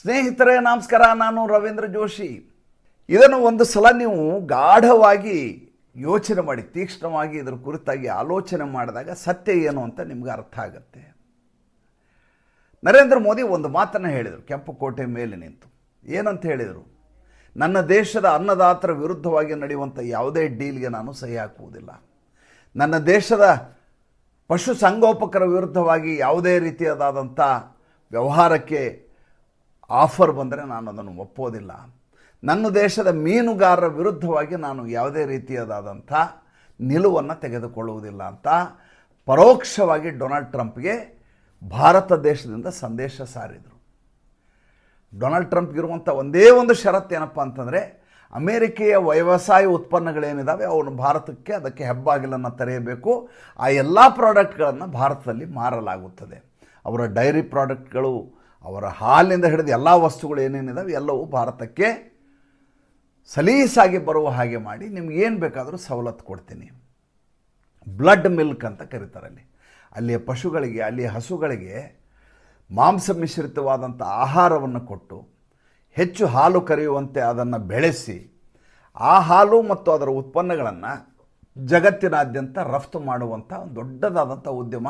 ಸ್ನೇಹಿತರೇ, ನಮಸ್ಕಾರ. ನಾನು ರವೀಂದ್ರ ಜೋಶಿ. ಇದನ್ನು ಒಂದು ಸಲ ನೀವು ಗಾಢವಾಗಿ ಯೋಚನೆ ಮಾಡಿ, ತೀಕ್ಷ್ಣವಾಗಿ ಇದರ ಕುರಿತಾಗಿ ಆಲೋಚನೆ ಮಾಡಿದಾಗ ಸತ್ಯ ಏನು ಅಂತ ನಿಮ್ಗೆ ಅರ್ಥ ಆಗುತ್ತೆ. ನರೇಂದ್ರ ಮೋದಿ ಒಂದು ಮಾತನ್ನು ಹೇಳಿದರು, ಕೆಂಪು ಕೋಟೆ ಮೇಲೆ ನಿಂತು. ಏನಂತ ಹೇಳಿದರು? ನನ್ನ ದೇಶದ ಅನ್ನದಾತರ ವಿರುದ್ಧವಾಗಿ ನಡೆಯುವಂಥ ಯಾವುದೇ ಡೀಲ್ಗೆ ನಾನು ಸಹಿ ಹಾಕುವುದಿಲ್ಲ. ನನ್ನ ದೇಶದ ಪಶು ಸಂಗೋಪಕರ ವಿರುದ್ಧವಾಗಿ ಯಾವುದೇ ರೀತಿಯಾದಂಥ ವ್ಯವಹಾರಕ್ಕೆ ಆಫರ್ ಬಂದರೆ ನಾನು ಅದನ್ನು ಒಪ್ಪೋದಿಲ್ಲ. ನನ್ನ ದೇಶದ ಮೀನುಗಾರರ ವಿರುದ್ಧವಾಗಿ ನಾನು ಯಾವುದೇ ರೀತಿಯಾದಂಥ ನಿಲುವನ್ನು ತೆಗೆದುಕೊಳ್ಳುವುದಿಲ್ಲ ಅಂತ ಪರೋಕ್ಷವಾಗಿ ಡೊನಾಲ್ಡ್ ಟ್ರಂಪ್ಗೆ ಭಾರತ ದೇಶದಿಂದ ಸಂದೇಶ ಸಾರಿದರು. ಡೊನಾಲ್ಡ್ ಟ್ರಂಪ್ಗಿರುವಂಥ ಒಂದೇ ಒಂದು ಷರತ್ತು ಏನಪ್ಪ ಅಂತಂದರೆ, ಅಮೇರಿಕೆಯ ವ್ಯವಸಾಯ ಉತ್ಪನ್ನಗಳೇನಿದ್ದಾವೆ ಅವನು ಭಾರತಕ್ಕೆ ಅದಕ್ಕೆ ಹೆಬ್ಬಾಗಿಲನ್ನು ತೆರೆಯಬೇಕು. ಆ ಎಲ್ಲ ಪ್ರಾಡಕ್ಟ್ಗಳನ್ನು ಭಾರತದಲ್ಲಿ ಮಾರಲಾಗುತ್ತದೆ. ಅವರ ಡೈರಿ ಪ್ರಾಡಕ್ಟ್ಗಳು ಅವರ ಹಾಲಿನಿಂದ ಹಿಡಿದು ಎಲ್ಲ ವಸ್ತುಗಳು ಏನೇನಿದಾವೆ ಎಲ್ಲವೂ ಭಾರತಕ್ಕೆ ಸಲೀಸಾಗಿ ಬರುವ ಹಾಗೆ ಮಾಡಿ ನಿಮ್ಗೆ ಏನು ಬೇಕಾದರೂ ಸವಲತ್ತು ಕೊಡ್ತೀನಿ. ಬ್ಲಡ್ ಮಿಲ್ಕ್ ಅಂತ ಕರೀತಾರೆ ಅಲ್ಲಿ. ಅಲ್ಲಿಯ ಪಶುಗಳಿಗೆ, ಅಲ್ಲಿಯ ಹಸುಗಳಿಗೆ ಮಾಂಸ ಮಿಶ್ರಿತವಾದಂಥ ಆಹಾರವನ್ನು ಕೊಟ್ಟು ಹೆಚ್ಚು ಹಾಲು ಕರೆಯುವಂತೆ ಅದನ್ನು ಬೆಳೆಸಿ ಆ ಹಾಲು ಮತ್ತು ಅದರ ಉತ್ಪನ್ನಗಳನ್ನು ಜಗತ್ತಿನಾದ್ಯಂತ ರಫ್ತು ಮಾಡುವಂಥ ಒಂದು ದೊಡ್ಡದಾದಂಥ ಉದ್ಯಮ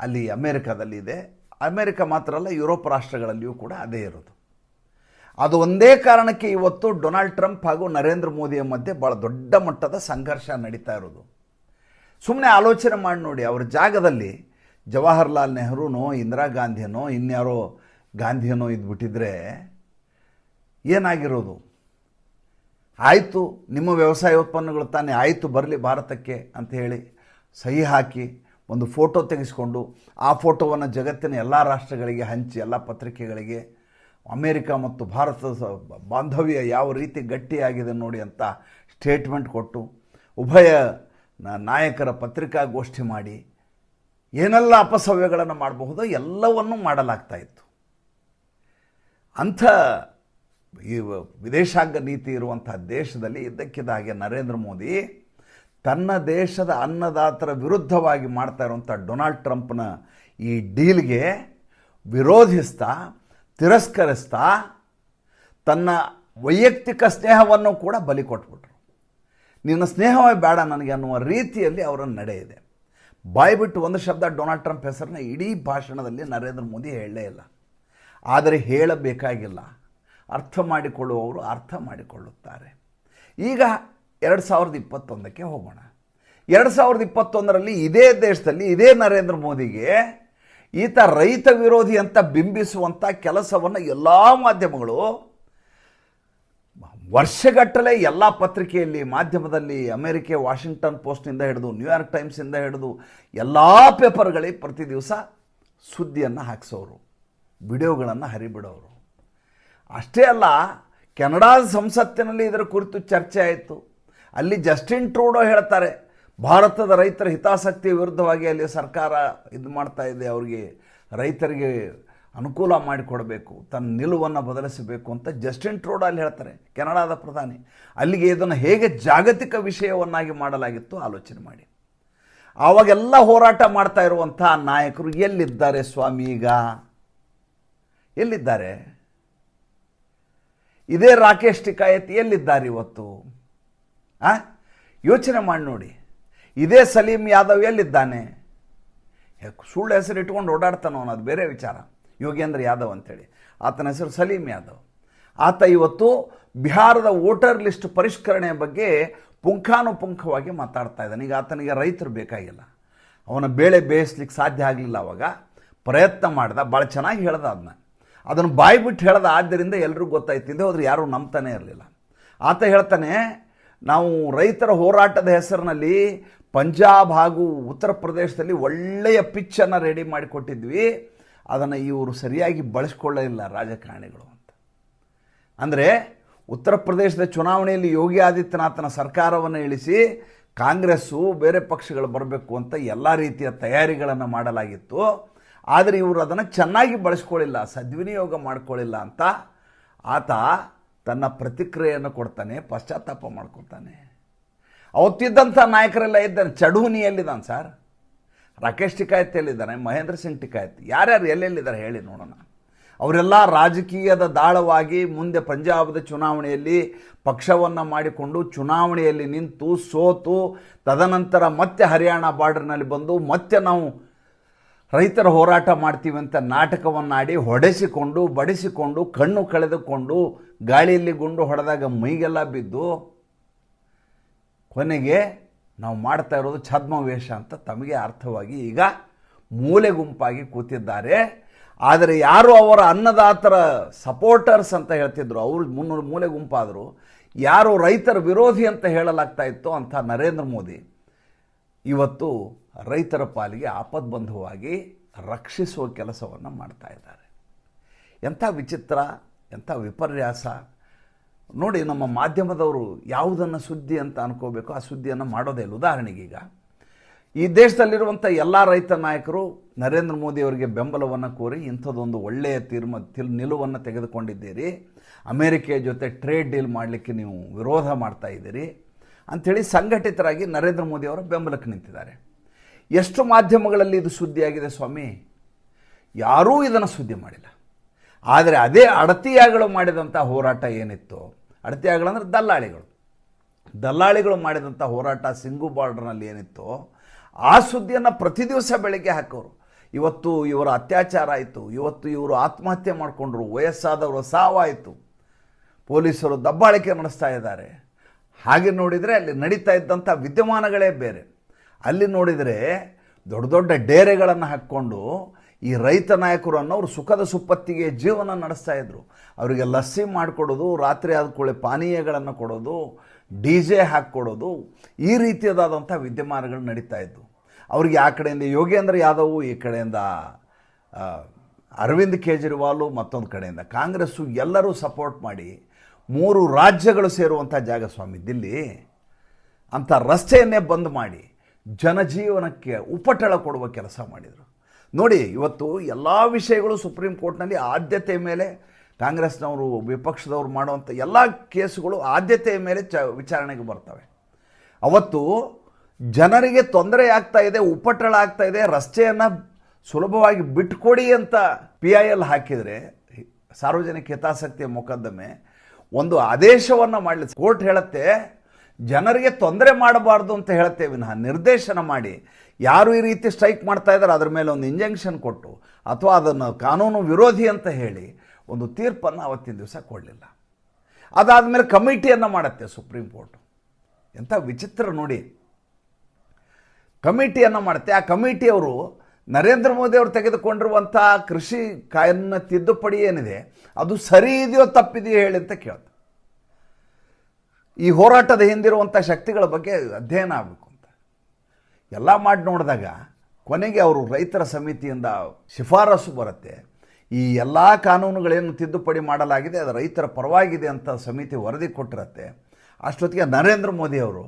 ಅಲ್ಲಿ ಅಮೇರಿಕಾದಲ್ಲಿ ಇದೆ. ಅಮೇರಿಕ ಮಾತ್ರ ಅಲ್ಲ, ಯುರೋಪ್ ರಾಷ್ಟ್ರಗಳಲ್ಲಿಯೂ ಕೂಡ ಅದೇ ಇರೋದು. ಅದು ಒಂದೇ ಕಾರಣಕ್ಕೆ ಇವತ್ತು ಡೊನಾಲ್ಡ್ ಟ್ರಂಪ್ ಹಾಗೂ ನರೇಂದ್ರ ಮೋದಿಯ ಮಧ್ಯೆ ಭಾಳ ದೊಡ್ಡ ಮಟ್ಟದ ಸಂಘರ್ಷ ನಡೀತಾ ಇರೋದು. ಸುಮ್ಮನೆ ಆಲೋಚನೆ ಮಾಡಿ ನೋಡಿ, ಅವ್ರ ಜಾಗದಲ್ಲಿ ಜವಾಹರ್ಲಾಲ್ ನೆಹರೂನೋ, ಇಂದಿರಾ ಗಾಂಧಿಯನೋ ಇನ್ಯಾರೋ ಗಾಂಧಿಯನೋ ಇದ್ಬಿಟ್ಟಿದ್ರೆ ಏನಾಗಿರೋದು? ಆಯಿತು, ನಿಮ್ಮ ವ್ಯವಸಾಯ ಉತ್ಪನ್ನಗಳು ತಾನೇ, ಆಯಿತು, ಬರಲಿ ಭಾರತಕ್ಕೆ ಅಂತ ಹೇಳಿ ಸಹಿ ಹಾಕಿ ಒಂದು ಫೋಟೋ ತೆಗೆಸ್ಕೊಂಡು ಆ ಫೋಟೋವನ್ನು ಜಗತ್ತಿನ ಎಲ್ಲ ರಾಷ್ಟ್ರಗಳಿಗೆ ಹಂಚಿ, ಎಲ್ಲ ಪತ್ರಿಕೆಗಳಿಗೆ, ಅಮೇರಿಕ ಮತ್ತು ಭಾರತದ ಬಾಂಧವ್ಯ ಯಾವ ರೀತಿ ಗಟ್ಟಿಯಾಗಿದೆ ನೋಡಿ ಅಂತ ಸ್ಟೇಟ್ಮೆಂಟ್ ಕೊಟ್ಟು ಉಭಯ ನಾಯಕರ ಪತ್ರಿಕಾಗೋಷ್ಠಿ ಮಾಡಿ ಏನೆಲ್ಲ ಅಪಸವ್ಯಗಳನ್ನು ಮಾಡಬಹುದು ಎಲ್ಲವನ್ನೂ ಮಾಡಲಾಗ್ತಾ ಇತ್ತು. ಅಂಥ ಈ ವಿದೇಶಾಂಗ ನೀತಿ ಇರುವಂಥ ದೇಶದಲ್ಲಿ ಇದ್ದಕ್ಕಿದ್ದ ಹಾಗೆ ನರೇಂದ್ರ ಮೋದಿ ತನ್ನ ದೇಶದ ಅನ್ನದಾತರ ವಿರುದ್ಧವಾಗಿ ಮಾಡ್ತಾ ಇರುವಂಥ ಡೊನಾಲ್ಡ್ ಟ್ರಂಪ್ನ ಈ ಡೀಲ್ಗೆ ವಿರೋಧಿಸ್ತಾ, ತಿರಸ್ಕರಿಸ್ತಾ, ತನ್ನ ವೈಯಕ್ತಿಕ ಸ್ನೇಹವನ್ನು ಕೂಡ ಬಲಿ ಕೊಟ್ಬಿಟ್ರು. ನಿನ್ನ ಸ್ನೇಹವೇ ಬೇಡ ನನಗೆ ಅನ್ನುವ ರೀತಿಯಲ್ಲಿ ಅವರ ನಡೆ ಇದೆ. ಬಾಯಿ ಬಿಟ್ಟು ಒಂದು ಶಬ್ದ ಡೊನಾಲ್ಡ್ ಟ್ರಂಪ್ ಹೆಸರನ್ನ ಇಡೀ ಭಾಷಣದಲ್ಲಿ ನರೇಂದ್ರ ಮೋದಿ ಹೇಳಲೇ ಇಲ್ಲ. ಆದರೆ ಹೇಳಬೇಕಾಗಿಲ್ಲ. ಅರ್ಥ ಮಾಡಿಕೊಳ್ಳುವವರು ಅರ್ಥ ಮಾಡಿಕೊಳ್ಳುತ್ತಾರೆ. ಈಗ ಎರಡು ಸಾವಿರದ ಇಪ್ಪತ್ತೊಂದಕ್ಕೆ ಹೋಗೋಣ. ಎರಡು ಸಾವಿರದ ಇಪ್ಪತ್ತೊಂದರಲ್ಲಿ ಇದೇ ದೇಶದಲ್ಲಿ ಇದೇ ನರೇಂದ್ರ ಮೋದಿಗೆ ಈತ ರೈತ ವಿರೋಧಿ ಅಂತ ಬಿಂಬಿಸುವಂಥ ಕೆಲಸವನ್ನು ಎಲ್ಲ ಮಾಧ್ಯಮಗಳು ವರ್ಷಗಟ್ಟಲೆ ಎಲ್ಲ ಪತ್ರಿಕೆಯಲ್ಲಿ, ಮಾಧ್ಯಮದಲ್ಲಿ, ಅಮೆರಿಕೆ, ವಾಷಿಂಗ್ಟನ್ ಪೋಸ್ಟ್ನಿಂದ ಹಿಡಿದು ನ್ಯೂಯಾರ್ಕ್ ಟೈಮ್ಸಿಂದ ಹಿಡಿದು, ಎಲ್ಲ ಪೇಪರ್ಗಳಿಗೆ ಪ್ರತಿ ದಿವಸ ಸುದ್ದಿಯನ್ನು ಹಾಕ್ಸೋರು, ವಿಡಿಯೋಗಳನ್ನು ಹರಿಬಿಡೋರು. ಅಷ್ಟೇ ಅಲ್ಲ ಕೆನಡಾ ಸಂಸತ್ತಿನಲ್ಲಿ ಇದರ ಕುರಿತು ಚರ್ಚೆ ಆಯಿತು. ಅಲ್ಲಿ ಜಸ್ಟಿನ್ ಟ್ರೂಡೋ ಹೇಳ್ತಾರೆ, ಭಾರತದ ರೈತರ ಹಿತಾಸಕ್ತಿಯ ವಿರುದ್ಧವಾಗಿ ಅಲ್ಲಿ ಸರ್ಕಾರ ಇದು ಮಾಡ್ತಾ ಇದೆ, ಅವರಿಗೆ ರೈತರಿಗೆ ಅನುಕೂಲ ಮಾಡಿಕೊಡಬೇಕು, ತನ್ನ ನಿಲುವನ್ನು ಬದಲಿಸಬೇಕು ಅಂತ ಜಸ್ಟಿನ್ ಟ್ರೂಡೋ ಅಲ್ಲಿ ಹೇಳ್ತಾರೆ, ಕೆನಡಾದ ಪ್ರಧಾನಿ. ಅಲ್ಲಿಗೆ ಇದನ್ನು ಹೇಗೆ ಜಾಗತಿಕ ವಿಷಯವನ್ನಾಗಿ ಮಾಡಲಾಗಿತ್ತು ಆಲೋಚನೆ ಮಾಡಿ. ಆವಾಗೆಲ್ಲ ಹೋರಾಟ ಮಾಡ್ತಾ ಇರುವಂಥ ನಾಯಕರು ಎಲ್ಲಿದ್ದಾರೆ ಸ್ವಾಮಿ ಈಗ? ಎಲ್ಲಿದ್ದಾರೆ? ಇದೇ ರಾಕೇಶ್ ಟಿಕಾಯತ್ ಎಲ್ಲಿದ್ದಾರೆ ಇವತ್ತು? ಆ? ಯೋಚನೆ ಮಾಡಿ ನೋಡಿ. ಇದೇ ಸಲೀಂ ಯಾದವ್ ಎಲ್ಲಿದ್ದಾನೆ? ಸುಳ್ಳು ಹೆಸರು ಇಟ್ಕೊಂಡು ಓಡಾಡ್ತಾನೋ ಅವನು, ಅದು ಬೇರೆ ವಿಚಾರ. ಯೋಗೇಂದ್ರ ಯಾದವ್ ಅಂತೇಳಿ. ಆತನ ಹೆಸರು ಸಲೀಂ ಯಾದವ್. ಆತ ಇವತ್ತು ಬಿಹಾರದ ವೋಟರ್ ಲಿಸ್ಟ್ ಪರಿಷ್ಕರಣೆಯ ಬಗ್ಗೆ ಪುಂಖಾನುಪುಂಖವಾಗಿ ಮಾತಾಡ್ತಾ ಇದ್ದಾನೆ. ಈಗ ಆತನಿಗೆ ರೈತರು ಬೇಕಾಗಿಲ್ಲ. ಅವನ ಬೇಳೆ ಬೇಯಿಸ್ಲಿಕ್ಕೆ ಸಾಧ್ಯ ಆಗಲಿಲ್ಲ ಅವಾಗ. ಪ್ರಯತ್ನ ಮಾಡ್ದ, ಭಾಳ ಚೆನ್ನಾಗಿ ಹೇಳ್ದ ಅದನ್ನ ಅದನ್ನು ಬಾಯಿ ಬಿಟ್ಟು ಹೇಳ್ದ ಆದ್ದರಿಂದ ಎಲ್ರಿಗೂ ಗೊತ್ತಾಯ್ತಿದ್ದೆ ಹೋದ್ರೆ ಯಾರೂ ನಂಬ್ತಾನೆ ಇರಲಿಲ್ಲ. ಆತ ಹೇಳ್ತಾನೆ ನಾವು ರೈತರ ಹೋರಾಟದ ಹೆಸರಿನಲ್ಲಿ ಪಂಜಾಬ್ ಹಾಗೂ ಉತ್ತರ ಪ್ರದೇಶದಲ್ಲಿ ಒಳ್ಳೆಯ ಪಿಚ್ಚನ್ನು ರೆಡಿ ಮಾಡಿಕೊಟ್ಟಿದ್ವಿ. ಅದನ್ನು ಇವರು ಸರಿಯಾಗಿ ಬಳಸ್ಕೊಳ್ಳಲಿಲ್ಲ ರಾಜಕಾರಣಿಗಳು ಅಂತ. ಅಂದರೆ ಉತ್ತರ ಪ್ರದೇಶದ ಚುನಾವಣೆಯಲ್ಲಿ ಯೋಗಿ ಆದಿತ್ಯನಾಥನ ಸರ್ಕಾರವನ್ನು ಇಳಿಸಿ ಕಾಂಗ್ರೆಸ್ಸು ಬೇರೆ ಪಕ್ಷಗಳು ಬರಬೇಕು ಅಂತ ಎಲ್ಲ ರೀತಿಯ ತಯಾರಿಗಳನ್ನು ಮಾಡಲಾಗಿತ್ತು. ಆದರೆ ಇವರು ಅದನ್ನು ಚೆನ್ನಾಗಿ ಬಳಸ್ಕೊಳ್ಳಿಲ್ಲ, ಸದ್ವಿನಿಯೋಗ ಮಾಡ್ಕೊಳ್ಳಿಲ್ಲ ಅಂತ. ಆತ ತನ್ನ ಪ್ರತಿಕ್ರಿಯೆಯನ್ನು ಕೊಡ್ತಾನೆ, ಪಶ್ಚಾತ್ತಾಪ ಮಾಡ್ಕೊತಾನೆ ಅವತ್ತಿದ್ದಂಥ ನಾಯಕರೆಲ್ಲ ಇದ್ದಾನೆ ಚಡೂನಿ ಎಲ್ಲಿದ್ದಾನೆ ಸರ್? ರಾಕೇಶ್ ಟಿಕಾಯತ್ ಎಲ್ಲಿದ್ದಾನೆ ಮಹೇಂದ್ರ ಸಿಂಗ್ ಟಿಕಾಯತ್. ಯಾರ್ಯಾರು ಎಲ್ಲೆಲ್ಲಿದ್ದಾರೆ ಹೇಳಿ ನೋಡೋಣ. ಅವರೆಲ್ಲ ರಾಜಕೀಯದ ದಾಳವಾಗಿ ಮುಂದೆ ಪಂಜಾಬದ ಚುನಾವಣೆಯಲ್ಲಿ ಪಕ್ಷವನ್ನು ಮಾಡಿಕೊಂಡು ಚುನಾವಣೆಯಲ್ಲಿ ನಿಂತು ಸೋತು, ತದನಂತರ ಮತ್ತೆ ಹರಿಯಾಣ ಬಾರ್ಡರ್ನಲ್ಲಿ ಬಂದು ಮತ್ತೆ ನಾವು ರೈತರ ಹೋರಾಟ ಮಾಡ್ತೀವಿ ಅಂತ ನಾಟಕವನ್ನಾಡಿ ಹೊಡೆಸಿಕೊಂಡು, ಬಡಿಸಿಕೊಂಡು, ಕಣ್ಣು ಕಳೆದುಕೊಂಡು, ಗಾಳಿಯಲ್ಲಿ ಗುಂಡು ಹೊಡೆದಾಗ ಮೈಗೆಲ್ಲ ಬಿದ್ದು, ಕೊನೆಗೆ ನಾವು ಮಾಡ್ತಾ ಇರೋದು ಛದ್ಮವೇಷ ಅಂತ ತಮಗೆ ಅರ್ಥವಾಗಿ ಈಗ ಮೂಲೆ ಗುಂಪಾಗಿ ಕೂತಿದ್ದಾರೆ. ಆದರೆ ಯಾರು ಅವರ ಅನ್ನದಾತರ ಸಪೋರ್ಟರ್ಸ್ ಅಂತ ಹೇಳ್ತಿದ್ರು, ಅವರು ಮುನ್ನೂರು ಮೂಲೆ ಗುಂಪಾದರು, ಯಾರು ರೈತರ ವಿರೋಧಿ ಅಂತ ಹೇಳಲಾಗ್ತಾ ಇತ್ತು ಅಂಥ ನರೇಂದ್ರ ಮೋದಿ. ಇವತ್ತು ರೈತರ ಪಾಲಿಗೆ ಆಪದ್ಬಂಧುವಾಗಿ ರಕ್ಷಿಸುವ ಕೆಲಸವನ್ನು ಮಾಡ್ತಾ ಇದ್ದಾರೆ. ಎಂಥ ವಿಚಿತ್ರ, ಎಂಥ ವಿಪರ್ಯಾಸ. ನೋಡಿ, ನಮ್ಮ ಮಾಧ್ಯಮದವರು ಯಾವುದನ್ನು ಸುದ್ದಿ ಅಂತ ಅನ್ಕೋಬೇಕು, ಆ ಸುದ್ದಿಯನ್ನು ಮಾಡೋದೇ ಇಲ್ಲ. ಉದಾಹರಣೆಗೆ ಈಗ, ಈ ದೇಶದಲ್ಲಿರುವಂಥ ಎಲ್ಲ ರೈತ ನಾಯಕರು ನರೇಂದ್ರ ಮೋದಿ ಅವರಿಗೆ ಬೆಂಬಲವನ್ನು ಕೋರಿ ಇಂಥದ್ದೊಂದು ಒಳ್ಳೆಯ ತೀರ್ಮ, ತಿಲ್, ನಿಲುವನ್ನು ತೆಗೆದುಕೊಂಡಿದ್ದೀರಿ. ಅಮೇರಿಕೆಯ ಜೊತೆ ಟ್ರೇಡ್ ಡೀಲ್ ಮಾಡಲಿಕ್ಕೆ ನೀವು ವಿರೋಧ ಮಾಡ್ತಾ ಇದ್ದೀರಿ. ಅಂಥೇಳಿ ಸಂಘಟಿತರಾಗಿ ನರೇಂದ್ರ ಮೋದಿ ಅವರ ಬೆಂಬಲಕ್ಕೆ ನಿಂತಿದ್ದಾರೆ. ಎಷ್ಟು ಮಾಧ್ಯಮಗಳಲ್ಲಿ ಇದು ಸುದ್ದಿಯಾಗಿದೆ ಸ್ವಾಮಿ. ಯಾರೂ ಇದನ್ನು ಸುದ್ದಿ ಮಾಡಿಲ್ಲ. ಆದರೆ ಅದೇ ಅಡತಿಯಾಗಳು ಮಾಡಿದಂಥ ಹೋರಾಟ ಏನಿತ್ತು, ಅಡತಿಯಾಗಳು ಅಂದರೆ ದಲ್ಲಾಳಿಗಳು. ದಲ್ಲಾಳಿಗಳು ಮಾಡಿದಂಥ ಹೋರಾಟ ಸಿಂಗು ಬಾರ್ಡರ್ನಲ್ಲಿ ಏನಿತ್ತು, ಆ ಸುದ್ದಿಯನ್ನು ಪ್ರತಿ ದಿವಸ ಬೆಳಗ್ಗೆ ಹಾಕೋರು. ಇವತ್ತು ಇವರ ಅತ್ಯಾಚಾರ ಆಯಿತು, ಇವತ್ತು ಇವರು ಆತ್ಮಹತ್ಯೆ ಮಾಡಿಕೊಂಡ್ರು, ವಯಸ್ಸಾದವರು ಸಾವಾಯಿತು, ಪೊಲೀಸರು ದಬ್ಬಾಳಿಕೆ ನಡೆಸ್ತಾ ಇದ್ದಾರೆ. ಹಾಗೆ ನೋಡಿದರೆ ಅಲ್ಲಿ ನಡೀತಾ ಇದ್ದಂಥ ವಿದ್ಯಮಾನಗಳೇ ಬೇರೆ. ಅಲ್ಲಿ ನೋಡಿದರೆ ದೊಡ್ಡ ದೊಡ್ಡ ಡೇರೆಗಳನ್ನು ಹಾಕ್ಕೊಂಡು ಈ ರೈತ ನಾಯಕರು ಅನ್ನೋರು ಸುಖದ ಸುಪ್ಪತ್ತಿಗೆ ಜೀವನ ನಡೆಸ್ತಾ ಇದ್ರು. ಅವರಿಗೆ ಲಸ್ಸಿ ಮಾಡಿಕೊಡೋದು, ರಾತ್ರಿ ಆದ ಕೂಡಲೇ ಪಾನೀಯಗಳನ್ನು ಕೊಡೋದು, ಡಿ ಜೆ ಹಾಕ್ಕೊಡೋದು, ಈ ರೀತಿಯದಾದಂಥ ವಿದ್ಯಮಾನಗಳು ನಡೀತಾ ಇದ್ವು. ಅವ್ರಿಗೆ ಆ ಕಡೆಯಿಂದ ಯೋಗೇಂದ್ರ ಯಾದವ್, ಈ ಕಡೆಯಿಂದ ಅರವಿಂದ್ ಕೇಜ್ರಿವಾಲು, ಮತ್ತೊಂದು ಕಡೆಯಿಂದ ಕಾಂಗ್ರೆಸ್ಸು ಎಲ್ಲರೂ ಸಪೋರ್ಟ್ ಮಾಡಿ ಮೂರು ರಾಜ್ಯಗಳು ಸೇರುವಂಥ ಜಾಗ ಸ್ವಾಮಿ ದಿಲ್ಲಿ. ಅಂಥ ರಸ್ತೆಯನ್ನೇ ಬಂದ್ ಮಾಡಿ. ಜನಜೀವನಕ್ಕೆ ಉಪಟಳ ಕೊಡುವ ಕೆಲಸ ಮಾಡಿದರು. ನೋಡಿ, ಇವತ್ತು ಎಲ್ಲ ವಿಷಯಗಳು ಸುಪ್ರೀಂ ಕೋರ್ಟ್ನಲ್ಲಿ ಆದ್ಯತೆ ಮೇಲೆ, ಕಾಂಗ್ರೆಸ್ನವರು, ವಿಪಕ್ಷದವರು ಮಾಡುವಂಥ ಎಲ್ಲ ಕೇಸುಗಳು ಆದ್ಯತೆಯ ಮೇಲೆ ಚ, ವಿಚಾರಣೆಗೆ ಬರ್ತವೆ. ಅವತ್ತು ಜನರಿಗೆ ತೊಂದರೆ ಆಗ್ತಾ ಇದೆ, ಉಪಟಳ ಆಗ್ತಾ ಇದೆ, ರಸ್ತೆಯನ್ನು ಸುಲಭವಾಗಿ ಬಿಟ್ಕೊಡಿ ಅಂತ ಪಿ ಐ ಎಲ್ ಹಾಕಿದರೆ, ಸಾರ್ವಜನಿಕ ಹಿತಾಸಕ್ತಿಯ ಮೊಕದ್ದಮೆ ಒಂದು ಆದೇಶವನ್ನು ಮಾಡಲಿ ಕೋರ್ಟ್ ಹೇಳುತ್ತೆ ಜನರಿಗೆ ತೊಂದರೆ ಮಾಡಬಾರ್ದು ಅಂತ ಹೇಳ್ತೇವೆ. ವಿನಃ ನಿರ್ದೇಶನ ಮಾಡಿ. ಯಾರು ಈ ರೀತಿ ಸ್ಟ್ರೈಕ್ ಮಾಡ್ತಾ ಇದ್ದಾರೆ, ಅದ್ರ ಮೇಲೆ ಒಂದು ಇಂಜೆಕ್ಷನ್ ಕೊಟ್ಟು ಅಥವಾ ಅದನ್ನು ಕಾನೂನು ವಿರೋಧಿ ಅಂತ ಹೇಳಿ ಒಂದು ತೀರ್ಪನ್ನು ಅವತ್ತಿನ ದಿವಸ ಕೊಡಲಿಲ್ಲ. ಅದಾದಮೇಲೆ ಕಮಿಟಿಯನ್ನು ಮಾಡುತ್ತೆ ಸುಪ್ರೀಂ ಕೋರ್ಟು. ಎಂಥ ವಿಚಿತ್ರ ನೋಡಿ. ಕಮಿಟಿಯನ್ನು ಮಾಡುತ್ತೆ. ಆ ಕಮಿಟಿಯವರು ನರೇಂದ್ರ ಮೋದಿ ಅವರು ತೆಗೆದುಕೊಂಡಿರುವಂಥ ಕೃಷಿ ಕಾಯನ್ನು ತಿದ್ದುಪಡಿ ಏನಿದೆ, ಅದು ಸರಿ ಇದೆಯೋ ತಪ್ಪಿದೆಯೋ ಹೇಳಿ ಅಂತ ಕೇಳ್ತಾರೆ. ಈ ಹೋರಾಟದ ಹಿಂದಿರುವಂಥ ಶಕ್ತಿಗಳ ಬಗ್ಗೆ ಅಧ್ಯಯನ ಆಗಬೇಕು ಅಂತ. ಎಲ್ಲ ಮಾಡಿ ನೋಡಿದಾಗ ಕೊನೆಗೆ ಅವರು ರೈತರ ಸಮಿತಿಯಿಂದ ಶಿಫಾರಸು ಬರುತ್ತೆ. ಈ ಎಲ್ಲ ಕಾನೂನುಗಳೇನು ತಿದ್ದುಪಡಿ ಮಾಡಲಾಗಿದೆ, ಅದು ರೈತರ ಪರವಾಗಿದೆ ಅಂತ ಸಮಿತಿ ವರದಿ ಕೊಟ್ಟಿರತ್ತೆ. ಅಷ್ಟೊತ್ತಿಗೆ ನರೇಂದ್ರ ಮೋದಿ ಅವರು,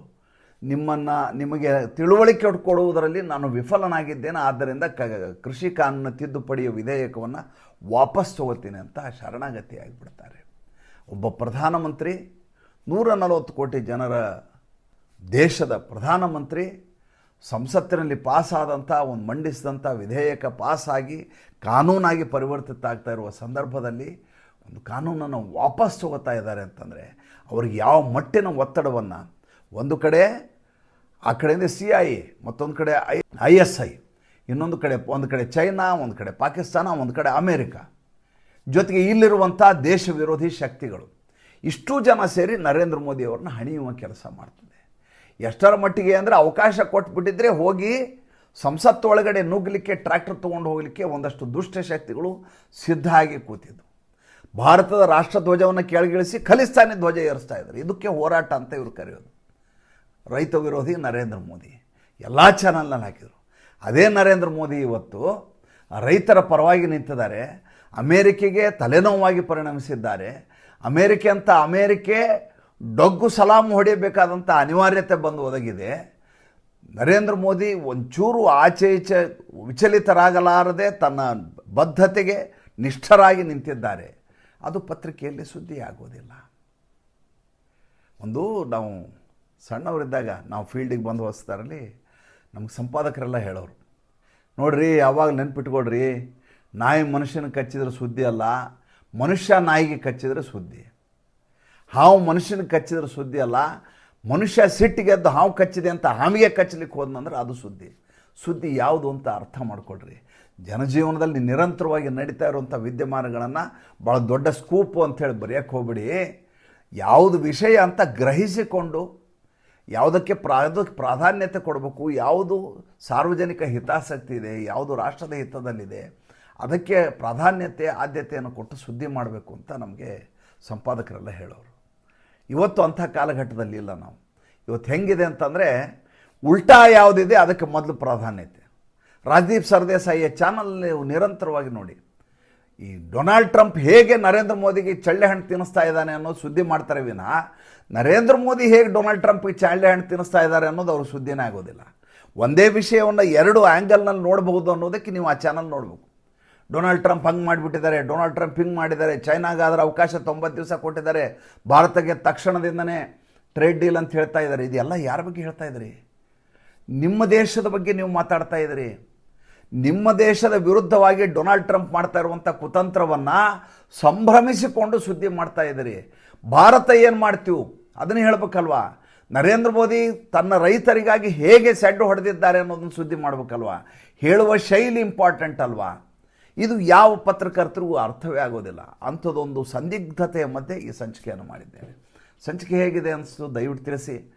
ನಿಮ್ಮನ್ನು ನಿಮಗೆ ತಿಳುವಳಿಕೆ ಕೊಡುವುದರಲ್ಲಿ ನಾನು ವಿಫಲನಾಗಿದ್ದೇನೆ, ಆದ್ದರಿಂದ ಕ, ಕೃಷಿ ಕಾನೂನು ತಿದ್ದುಪಡಿಯ ವಿಧೇಯಕವನ್ನು ವಾಪಸ್ ತಗೋತೀನಿ ಅಂತ ಶರಣಾಗತಿ ಆಗಿಬಿಡ್ತಾರೆ ಒಬ್ಬ ಪ್ರಧಾನಮಂತ್ರಿ ನೂರ ನಲವತ್ತು ಕೋಟಿ ಜನರ ದೇಶದ ಪ್ರಧಾನಮಂತ್ರಿ ಸಂಸತ್ತಿನಲ್ಲಿ ಪಾಸಾದಂಥ ಒಂದು ಮಂಡಿಸಿದಂಥ ವಿಧೇಯಕ ಪಾಸಾಗಿ ಕಾನೂನಾಗಿ ಪರಿವರ್ತಿತ ಆಗ್ತಾ ಇರುವ ಸಂದರ್ಭದಲ್ಲಿ ಒಂದು ಕಾನೂನನ್ನು ವಾಪಸ್ ತಗೋತಾ ಇದ್ದಾರೆ ಅಂತಂದರೆ ಅವ್ರಿಗೆ ಯಾವ ಮಟ್ಟಿನ ಒತ್ತಡವನ್ನು ಒಂದು ಕಡೆ, ಆ ಕಡೆಯಿಂದ ಸಿ ಐ, ಮತ್ತೊಂದು ಕಡೆ ಐ ಐ ಎಸ್ ಐ, ಇನ್ನೊಂದು ಕಡೆ, ಒಂದು ಕಡೆ ಚೈನಾ, ಒಂದು ಕಡೆ ಪಾಕಿಸ್ತಾನ, ಒಂದು ಕಡೆ ಅಮೇರಿಕಾ ಜೊತೆಗೆ ಇಲ್ಲಿರುವಂಥ ದೇಶ ವಿರೋಧಿ ಶಕ್ತಿಗಳು. ಇಷ್ಟು ಜನ ಸೇರಿ ನರೇಂದ್ರ ಮೋದಿ ಅವ್ರನ್ನ ಹಣಿಯುವ ಕೆಲಸ ಮಾಡ್ತದೆ. ಎಷ್ಟರ ಮಟ್ಟಿಗೆ ಅಂದರೆ ಅವಕಾಶ ಕೊಟ್ಬಿಟ್ಟಿದ್ರೆ ಹೋಗಿ ಸಂಸತ್ತು ಒಳಗಡೆ ನುಗ್ಗಲಿಕ್ಕೆ ಟ್ರ್ಯಾಕ್ಟರ್ ತೊಗೊಂಡು ಹೋಗಲಿಕ್ಕೆ ಒಂದಷ್ಟು ದುಷ್ಟ ಶಕ್ತಿಗಳು ಸಿದ್ಧ ಆಗಿ ಕೂತಿದ್ದು ಭಾರತದ ರಾಷ್ಟ್ರಧ್ವಜವನ್ನು ಕೆಳಗಿಳಿಸಿ ಖಲಿಸ್ತಾನಿ ಧ್ವಜ ಏರಿಸ್ತಾ ಇದ್ದಾರೆ ಇದಕ್ಕೆ ಹೋರಾಟ ಅಂತ ಇವರು ಕರೆಯೋದು. ರೈತ ವಿರೋಧಿ ನರೇಂದ್ರ ಮೋದಿ. ಎಲ್ಲ ಚಾನಲ್ನಲ್ಲಿ ಹಾಕಿದರು. ಅದೇ ನರೇಂದ್ರ ಮೋದಿ ಇವತ್ತು ರೈತರ ಪರವಾಗಿ ನಿಂತಿದ್ದಾರೆ. ಅಮೇರಿಕೆಗೆ ತಲೆನೋವಾಗಿ ಪರಿಣಮಿಸಿದ್ದಾರೆ. ಅಮೇರಿಕೆ ಅಂತ ಅಮೇರಿಕೆ ಡೊಗ್ಗು ಸಲಾಮ್ ಹೊಡೆಯಬೇಕಾದಂಥ ಅನಿವಾರ್ಯತೆ ಬಂದು ಒದಗಿದೆ. ನರೇಂದ್ರ ಮೋದಿ ಒಂಚೂರು ಆಚೆ ಈಚೆ ವಿಚಲಿತರಾಗಲಾರದೆ ತನ್ನ ಬದ್ಧತೆಗೆ ನಿಷ್ಠರಾಗಿ ನಿಂತಿದ್ದಾರೆ. ಅದು ಪತ್ರಿಕೆಯಲ್ಲಿ ಸುದ್ದಿ ಆಗೋದಿಲ್ಲ ಒಂದು ನಾವು ಸಣ್ಣವರಿದ್ದಾಗ ನಾವು ಫೀಲ್ಡಿಗೆ ಬಂದು ಹೊಸ್ತಾರಲ್ಲಿ ನಮ್ಗೆ ಸಂಪಾದಕರೆಲ್ಲ ಹೇಳೋರು, ನೋಡ್ರಿ ಯಾವಾಗ ನೆನ್ಪಿಟ್ಕೊಡ್ರಿ ನಾಯಿ ಮನುಷ್ಯನ ಕಚ್ಚಿದ್ರೆ ಸುದ್ದಿ ಅಲ್ಲ ಮನುಷ್ಯ ನಾಯಿಗೆ ಕಚ್ಚಿದ್ರೆ ಸುದ್ದಿ. ಹಾವು ಮನುಷ್ಯನ ಕಚ್ಚಿದ್ರೆ ಸುದ್ದಿ ಅಲ್ಲ. ಮನುಷ್ಯ ಸಿಟ್ಟಿಗೆದ್ದು ಹಾವು ಕಚ್ಚಿದೆ ಅಂತ ಹಾವಿಗೆ ಕಚ್ಚಲಿಕ್ಕೆ ಹೋದ್ನಂದ್ರೆ ಅದು ಸುದ್ದಿ. ಸುದ್ದಿ ಯಾವುದು ಅಂತ ಅರ್ಥ ಮಾಡಿಕೊಡ್ರಿ ಜನಜೀವನದಲ್ಲಿ ನಿರಂತರವಾಗಿ ನಡೀತಾ ಇರುವಂಥ ವಿದ್ಯಮಾನಗಳನ್ನು ಭಾಳ ದೊಡ್ಡ ಸ್ಕೂಪು ಅಂಥೇಳಿ ಬರೆಯೋಕ್ಕೆ ಹೋಗ್ಬಿಡಿ. ಯಾವುದು ವಿಷಯ ಅಂತ ಗ್ರಹಿಸಿಕೊಂಡು, ಯಾವುದಕ್ಕೆ ಪ್ರಾದ ಪ್ರಾಧಾನ್ಯತೆ ಕೊಡಬೇಕು, ಯಾವುದು ಸಾರ್ವಜನಿಕ ಹಿತಾಸಕ್ತಿ ಇದೆ, ಯಾವುದು ರಾಷ್ಟ್ರದ ಹಿತದಲ್ಲಿದೆ ಅದಕ್ಕೆ ಪ್ರಾಧಾನ್ಯತೆ, ಆದ್ಯತೆಯನ್ನು ಕೊಟ್ಟು ಸುದ್ದಿ ಮಾಡಬೇಕು ಅಂತ ನಮಗೆ ಸಂಪಾದಕರೆಲ್ಲ ಹೇಳೋರು. ಇವತ್ತು ಅಂಥ ಕಾಲಘಟ್ಟದಲ್ಲಿ ಇಲ್ಲ ನಾವು. ಇವತ್ತು ಹೆಂಗಿದೆ ಅಂತಂದರೆ ಉಲ್ಟಾ ಯಾವುದಿದೆ ಅದಕ್ಕೆ ಮೊದಲು ಪ್ರಾಧಾನ್ಯತೆ. ರಾಜದೀಪ್ ಸರ್ದೇಸಾಯಿಯ ಚಾನಲ್ ನೀವು ನಿರಂತರವಾಗಿ ನೋಡಿ. ಈ ಡೊನಾಲ್ಡ್ ಟ್ರಂಪ್ ಹೇಗೆ ನರೇಂದ್ರ ಮೋದಿಗೆ ಚಳ್ಳೆ ಹಣ್ಣು ತಿನ್ನಿಸ್ತಾ ಇದ್ದಾನೆ ಅನ್ನೋ ಸುದ್ದಿ ಮಾಡ್ತಾರೆ ವಿನಃ ನರೇಂದ್ರ ಮೋದಿ ಹೇಗೆ ಡೊನಾಲ್ಡ್ ಟ್ರಂಪ್ಗೆ ಚಳ್ಳೆ ಹಣ್ಣು ತಿನ್ನಿಸ್ತಾ ಇದ್ದಾರೆ ಅನ್ನೋದು ಅವ್ರ ಸುದ್ದಿನೇ ಆಗೋದಿಲ್ಲ. ಒಂದೇ ವಿಷಯವನ್ನು ಎರಡು ಆ್ಯಂಗಲ್ನಲ್ಲಿ ನೋಡಬಹುದು ಅನ್ನೋದಕ್ಕೆ ನೀವು ಆ ಚಾನಲ್ ನೋಡಬೇಕು. ಡೊನಾಲ್ಡ್ ಟ್ರಂಪ್ ಹಂಗೆ ಮಾಡಿಬಿಟ್ಟಿದ್ದಾರೆ, ಡೊನಾಲ್ಡ್ ಟ್ರಂಪ್ ಹಿಂಗೆ ಮಾಡಿದ್ದಾರೆ, ಚೈನಾಗಾದ್ರೆ ಅವಕಾಶ ತೊಂಬತ್ತು ದಿವಸ ಕೊಟ್ಟಿದ್ದಾರೆ, ಭಾರತಕ್ಕೆ ತಕ್ಷಣದಿಂದನೇ ಟ್ರೇಡ್ ಡೀಲ್ ಅಂತ ಹೇಳ್ತಾ ಇದ್ದಾರೆ. ಇದೆಲ್ಲ ಯಾರ ಬಗ್ಗೆ ಹೇಳ್ತಾ ಇದ್ದೀರಿ ನಿಮ್ಮ ದೇಶದ ಬಗ್ಗೆ ನೀವು ಮಾತಾಡ್ತಾ ಇದ್ದೀರಿ ನಿಮ್ಮ ದೇಶದ ವಿರುದ್ಧವಾಗಿ ಡೊನಾಲ್ಡ್ ಟ್ರಂಪ್ ಮಾಡ್ತಾ ಇರುವಂಥ ಕುತಂತ್ರವನ್ನು ಸಂಭ್ರಮಿಸಿಕೊಂಡು ಸುದ್ದಿ ಮಾಡ್ತಾ ಇದ್ದೀರಿ ಭಾರತ ಏನು ಮಾಡ್ತೀವಿ? ಅದನ್ನು ಹೇಳ್ಬೇಕಲ್ವಾ? ನರೇಂದ್ರ ಮೋದಿ ತನ್ನ ರೈತರಿಗಾಗಿ ಹೇಗೆ ಸೆಡ್ಡು ಹೊಡೆದಿದ್ದಾರೆ ಅನ್ನೋದನ್ನು ಸುದ್ದಿ ಮಾಡ್ಬೇಕಲ್ವಾ? ಹೇಳುವ ಶೈಲಿ ಇಂಪಾರ್ಟೆಂಟ್ ಅಲ್ವಾ? ಇದು ಯಾವ ಪತ್ರಕರ್ತರಿಗೂ ಅರ್ಥವೇ ಆಗೋದಿಲ್ಲ. ಅಂಥದ್ದೊಂದು ಸಂದಿಗ್ಧತೆಯ ಮಧ್ಯೆ ಈ ಸಂಚಿಕೆಯನ್ನು ಮಾಡಿದ್ದೇವೆ. ಸಂಚಿಕೆ ಹೇಗಿದೆ ಅನಿಸ್ತು ದಯವಿಟ್ಟು ತಿಳಿಸಿ.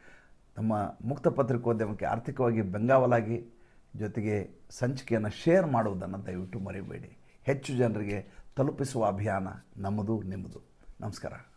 ನಮ್ಮ ಮುಕ್ತ ಪತ್ರಿಕೋದ್ಯಮಕ್ಕೆ ಆರ್ಥಿಕವಾಗಿ ಬೆಂಗಾವಲಾಗಿ, ಜೊತೆಗೆ ಸಂಚಿಕೆಯನ್ನು ಶೇರ್ ಮಾಡುವುದನ್ನು ದಯವಿಟ್ಟು ಮರೆಯಬೇಡಿ ಹೆಚ್ಚು ಜನರಿಗೆ ತಲುಪಿಸುವ ಅಭಿಯಾನ ನಮ್ಮದು, ನಿಮ್ಮದು. ನಮಸ್ಕಾರ.